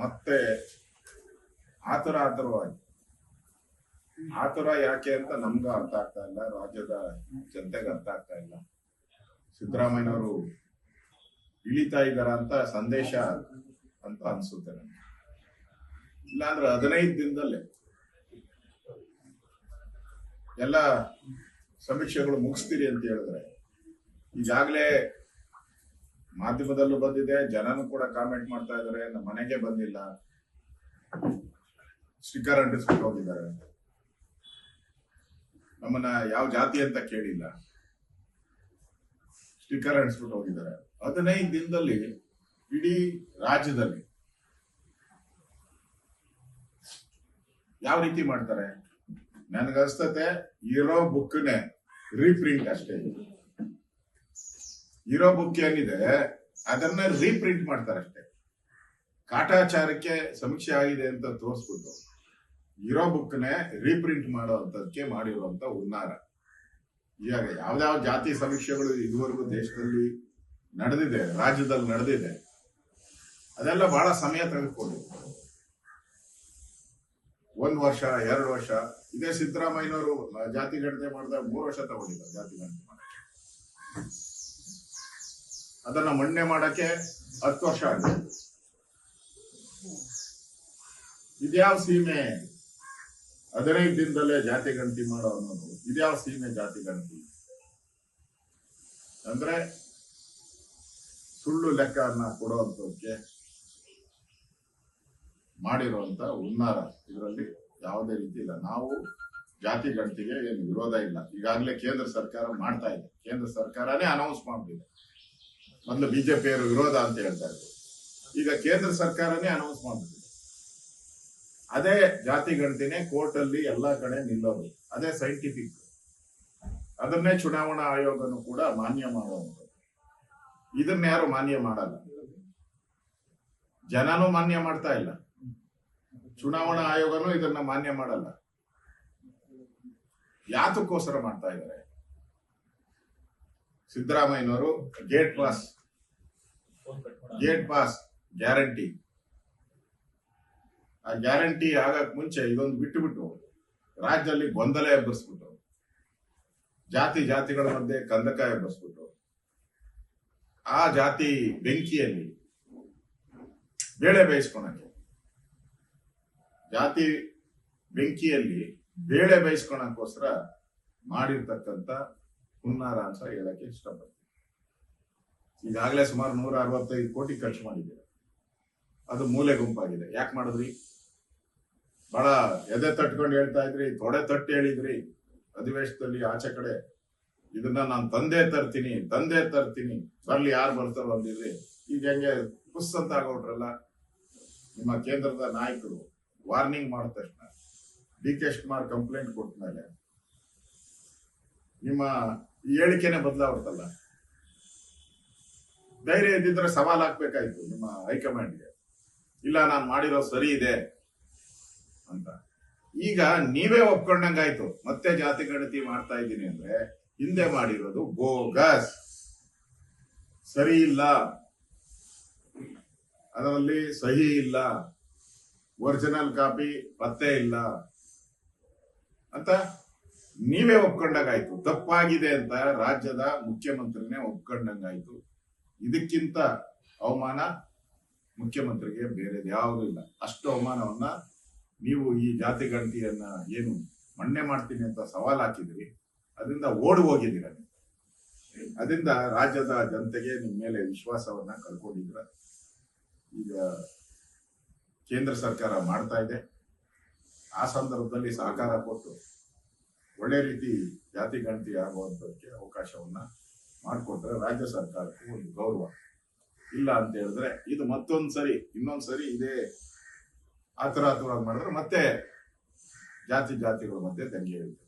ಮತ್ತೆ ಆತುರ ಆತುರವಾಗಿ ಆತುರ ಯಾಕೆ ಅಂತ ನಮ್ಗ ಅರ್ಥ ಆಗ್ತಾ ಇಲ್ಲ, ರಾಜ್ಯದ ಜನತೆಗೆ ಅರ್ಥ ಆಗ್ತಾ ಇಲ್ಲ. ಸಿದ್ದರಾಮಯ್ಯನವರು ಇಳಿತಾ ಇದ್ದಾರ ಅಂತ ಸಂದೇಶ ಅಂತ ಅನ್ಸುತ್ತೆ ನನಗೆ. ಇಲ್ಲಾಂದ್ರೆ ಹದಿನೈದು ದಿನದಲ್ಲೇ ಎಲ್ಲ ಸಮೀಕ್ಷೆಗಳು ಮುಗಿಸ್ತೀರಿ ಅಂತ ಹೇಳಿದ್ರೆ ಈಗಾಗಲೇ ಮಾಧ್ಯಮದಲ್ಲೂ ಬಂದಿದೆ, ಜನನು ಕೂಡ ಕಾಮೆಂಟ್ ಮಾಡ್ತಾ ಇದಾರೆ ನಮ್ಮ ಮನೆಗೆ ಬಂದಿಲ್ಲ. ಸ್ಟಿಕ್ಕರ್ ಅಂಟಿಸ್ಕೊಂಡು ಹೋಗಿದ್ದಾರೆ. ನಮ್ಮನ್ನ ಯಾವ ಜಾತಿ ಅಂತ ಕೇಳಿಲ್ಲ. ಸ್ಟಿಕ್ಕರ್ ಅಂಟಿಸ್ಬಿಟ್ಟು ಹೋಗಿದ್ದಾರೆ. ಹದಿನೈದು ದಿನದಲ್ಲಿ ಇಡೀ ರಾಜ್ಯದಲ್ಲಿ ಯಾವ ರೀತಿ ಮಾಡ್ತಾರೆ? ನನ್ಗನ್ಸ್ತತೆ, ಇರೋ ಬುಕ್ನೆ ರೀಪ್ರಿಂಟ್ ಅಷ್ಟೇ. ಇರೋ ಬುಕ್ ಏನಿದೆ, ಅದನ್ನ ರೀಪ್ರಿಂಟ್ ಮಾಡ್ತಾರೆ ಅಷ್ಟೇ. ಕಾಟಾಚಾರಕ್ಕೆ ಸಮೀಕ್ಷೆ ಆಗಿದೆ ಅಂತ ತೋರಿಸ್ಬಿಟ್ಟು, ಇರೋ ಬುಕ್ನೇ ರೀಪ್ರಿಂಟ್ ಮಾಡೋದಕ್ಕೆ ಮಾಡಿರುವಂತ ಹುನ್ನಾರ. ಈಗ ಯಾವ್ದಾವ ಜಾತಿ ಸಮೀಕ್ಷೆಗಳು ಇದುವರೆಗೂ ದೇಶದಲ್ಲಿ ನಡೆದಿದೆ, ರಾಜ್ಯದಲ್ಲಿ ನಡೆದಿದೆ, ಅದೆಲ್ಲ ಬಹಳ ಸಮಯ ತೆಗೆದುಕೊಂಡಿದೆ. ಒಂದ್ ವರ್ಷ, ಎರಡು ವರ್ಷ, ಇದೇ ಸಿದ್ದರಾಮಯ್ಯನವರು ಜಾತಿ ಗಣತೆ ಮಾಡಿದಾಗ ಮೂರು ವರ್ಷ ತಗೊಂಡಿದ್ದಾರೆ ಜಾತಿ ಗಣತೆ ಮಾಡಕ್ಕೆ. ಅದನ್ನ ಮಣ್ಣೆ ಮಾಡಕ್ಕೆ ಹತ್ತು ವರ್ಷ ಆಗಿದೆ ಇದ್ಯಾವ ಸೀಮೆ? ಹದಿನೈದು ದಿನದಲ್ಲೇ ಜಾತಿ ಗಣತಿ ಮಾಡೋ ಅನ್ನೋದು. ಇದ್ಯಾವ ಸೀಮೆ ಜಾತಿ ಗಣತಿ? ಅಂದ್ರೆ ಸುಳ್ಳು ಲೆಕ್ಕ ಕೊಡುವಂತಕ್ಕೆ ಮಾಡಿರುವಂತ ಹುನ್ನಾರ. ಇದರಲ್ಲಿ ಯಾವುದೇ ರೀತಿ ಇಲ್ಲ. ನಾವು ಜಾತಿ ಗಣತಿಗೆ ಏನು ವಿರೋಧ ಇಲ್ಲ. ಈಗಾಗಲೇ ಕೇಂದ್ರ ಸರ್ಕಾರ ಮಾಡ್ತಾ ಇದೆ. ಕೇಂದ್ರ ಸರ್ಕಾರನೇ ಅನೌನ್ಸ್ ಮಾಡ್ತಿದೆ. ಮೊದಲು ಬಿಜೆಪಿಯವರು ವಿರೋಧ ಅಂತ ಹೇಳ್ತಾ ಇದ್ರು. ಈಗ ಕೇಂದ್ರ ಸರ್ಕಾರನೇ ಅನೌನ್ಸ್ ಮಾಡ್ಬಿಟ್ಟಿದೆ. ಅದೇ ಜಾತಿ ಗಣತಿನೇ ಕೋರ್ಟ್ ಅಲ್ಲಿ ಎಲ್ಲಾ ಕಡೆ ನಿಲ್ಲೋದು. ಅದೇ ಸೈಂಟಿಫಿಕ್ ಅದನ್ನೇ ಚುನಾವಣಾ ಆಯೋಗನು ಕೂಡ ಮಾನ್ಯ ಮಾಡುವಂಥದ್ದು ಇದನ್ನ ಯಾರು ಮಾನ್ಯ ಮಾಡಲ್ಲ? ಜನನೂ ಮಾನ್ಯ ಮಾಡ್ತಾ ಇಲ್ಲ. ಚುನಾವಣಾ ಆಯೋಗನೂ ಇದನ್ನ ಮಾನ್ಯ ಮಾಡಲ್ಲ. ಯಾತಕ್ಕೋಸ್ಕರ ಮಾಡ್ತಾ ಇದ್ದಾರೆ? ಸಿದ್ದರಾಮಯ್ಯನವರು gate pass gate pass guarantee ಆ ಗ್ಯಾರಂಟಿ ಆಗಕ್ ಮುಂಚೆ ಇದೊಂದು ಬಿಟ್ಟು ಬಿಟ್ಟು ರಾಜ್ಯದಲ್ಲಿ ಗೊಂದಲ ಎಬ್ಬರಿಸ್ಬಿಟ್ಟು ಜಾತಿ ಜಾತಿಗಳ ಮಧ್ಯೆ ಕಂದಕ ಎಬ್ಬರಿಸ್ಬಿಟ್ಟು ಆ ಜಾತಿ ಬೆಂಕಿಯಲ್ಲಿ ಬೇಳೆ ಬೇಯಿಸ್ಕೊಳಕ್ಕೆ, ಜಾತಿ ಬೆಂಕಿಯಲ್ಲಿ ಬೇಳೆ ಬೇಯಿಸ್ಕೊಳಕ್ಕೋಸ್ಕರ ಮಾಡಿರ್ತಕ್ಕಂಥ ಹುನ್ನಾರ ಅಂತ ಹೇಳಕ್ಕೆ ಇಷ್ಟಪಡ್ತೀನಿ. ಈಗಾಗಲೇ ಸುಮಾರು ನೂರ ಅರವತ್ತೈದು ಕೋಟಿ ಖರ್ಚು ಮಾಡಿದ್ದೀರಾ ಅದು ಮೂಲೆ ಗುಂಪಾಗಿದೆ. ಯಾಕೆ ಮಾಡಿದ್ರಿ? ಬಹಳ ಎದೆ ತಟ್ಕೊಂಡು ಹೇಳ್ತಾ ಇದ್ರಿ, ತೊಡೆ ತಟ್ಟಿ ಹೇಳಿದ್ರಿ. ಅಧಿವೇಶನದಲ್ಲಿ ಆಚೆ ಕಡೆ ಇದನ್ನ ನಾನು ತಂದೆ ತರ್ತೀನಿ ತಂದೆ ತರ್ತೀನಿ. ಬರ್ಲಿ, ಯಾರು ಬರ್ತಾರೋ ಅಂದಿದ್ರಿ ಈಗ ಹೆಂಗೆ ಪುಸ್ ಅಂತ ಆಗೋಟ್ರಲ್ಲ ನಿಮ್ಮ ಕೇಂದ್ರದ ನಾಯಕರು ವಾರ್ನಿಂಗ್ ಮಾಡಿದ ತಕ್ಷಣ, ಡಿ ಕೆ ಶಿವಕುಮಾರ್ ಕಂಪ್ಲೇಂಟ್ ಕೊಟ್ಟ ಮೇಲೆ ನಿಮ್ಮ ಹೇಳಿಕೆನೆ ಬದಲಾಗುತ್ತಲ್ಲ ಧೈರ್ಯ ಇದ್ದಿದ್ರೆ ಸವಾಲ್ ಹಾಕ್ಬೇಕಾಯ್ತು ನಿಮ್ಮ ಹೈಕಮಾಂಡ್ಗೆ. ಇಲ್ಲ, ನಾನು ಮಾಡಿರೋ ಸರಿ ಇದೆ ಅಂತ. ಈಗ ನೀವೇ ಒಪ್ಕೊಂಡಂಗಾಯ್ತು. ಮತ್ತೆ ಜಾತಿ ಗಣತಿ ಮಾಡ್ತಾ ಇದ್ದೀನಿ ಅಂದ್ರೆ ಹಿಂದೆ ಮಾಡಿರೋದು ಬೋಗಸ್. ಸರಿ ಇಲ್ಲ. ಅದರಲ್ಲಿ ಸಹಿ ಇಲ್ಲ. ಒರಿಜಿನಲ್ ಕಾಪಿ ಪತ್ತೆ ಇಲ್ಲ. ಅಂತ ನೀವೇ ಒಪ್ಕೊಂಡಾಗಾಯ್ತು. ತಪ್ಪಾಗಿದೆ ಅಂತ ರಾಜ್ಯದ ಮುಖ್ಯಮಂತ್ರಿನೇ ಒಪ್ಕೊಂಡಂಗಾಯ್ತು. ಇದಕ್ಕಿಂತ ಅವಮಾನ ಮುಖ್ಯಮಂತ್ರಿಗೆ ಬೇರೆ ಯಾವುದೂ ಇಲ್ಲ. ಅಷ್ಟು ಅವಮಾನವನ್ನ ನೀವು ಈ ಜಾತಿ ಗಂಟಿಯನ್ನ ಏನು ಮಣ್ಣೆ ಮಾಡ್ತೀನಿ ಅಂತ ಸವಾಲ್ ಹಾಕಿದ್ರಿ, ಅದರಿಂದ ಓಡಿ ಹೋಗಿದ್ದೀರ. ಅದರಿಂದ ರಾಜ್ಯದ ಜನತೆಗೆ ನಿಮ್ಮ ಮೇಲೆ ವಿಶ್ವಾಸವನ್ನ ಕಳ್ಕೊಂಡಿದ್ರ. ಈಗ ಕೇಂದ್ರ ಸರ್ಕಾರ ಮಾಡ್ತಾ ಇದೆ. ಆ ಸಂದರ್ಭದಲ್ಲಿ ಸಹಕಾರ ಕೊಟ್ಟು ಒಳ್ಳೆ ರೀತಿ ಜಾತಿ ಗಣತಿ ಆಗುವಂಥದಕ್ಕೆ ಅವಕಾಶವನ್ನ ಮಾಡಿಕೊಟ್ರೆ ರಾಜ್ಯ ಸರ್ಕಾರಕ್ಕೆ ಒಂದು ಗೌರವ. ಇಲ್ಲ ಅಂತ ಹೇಳಿದ್ರೆ ಇದು ಮತ್ತೊಂದು ಸರಿ, ಇನ್ನೊಂದು ಸರಿ ಇದೇ ಆತರ ಆತರವಾಗಿ ಮಾಡಿದ್ರೆ ಮತ್ತೆ ಜಾತಿ ಜಾತಿಗಳ ಮಧ್ಯೆ ದಂಗೆ ಇರುತ್ತೆ.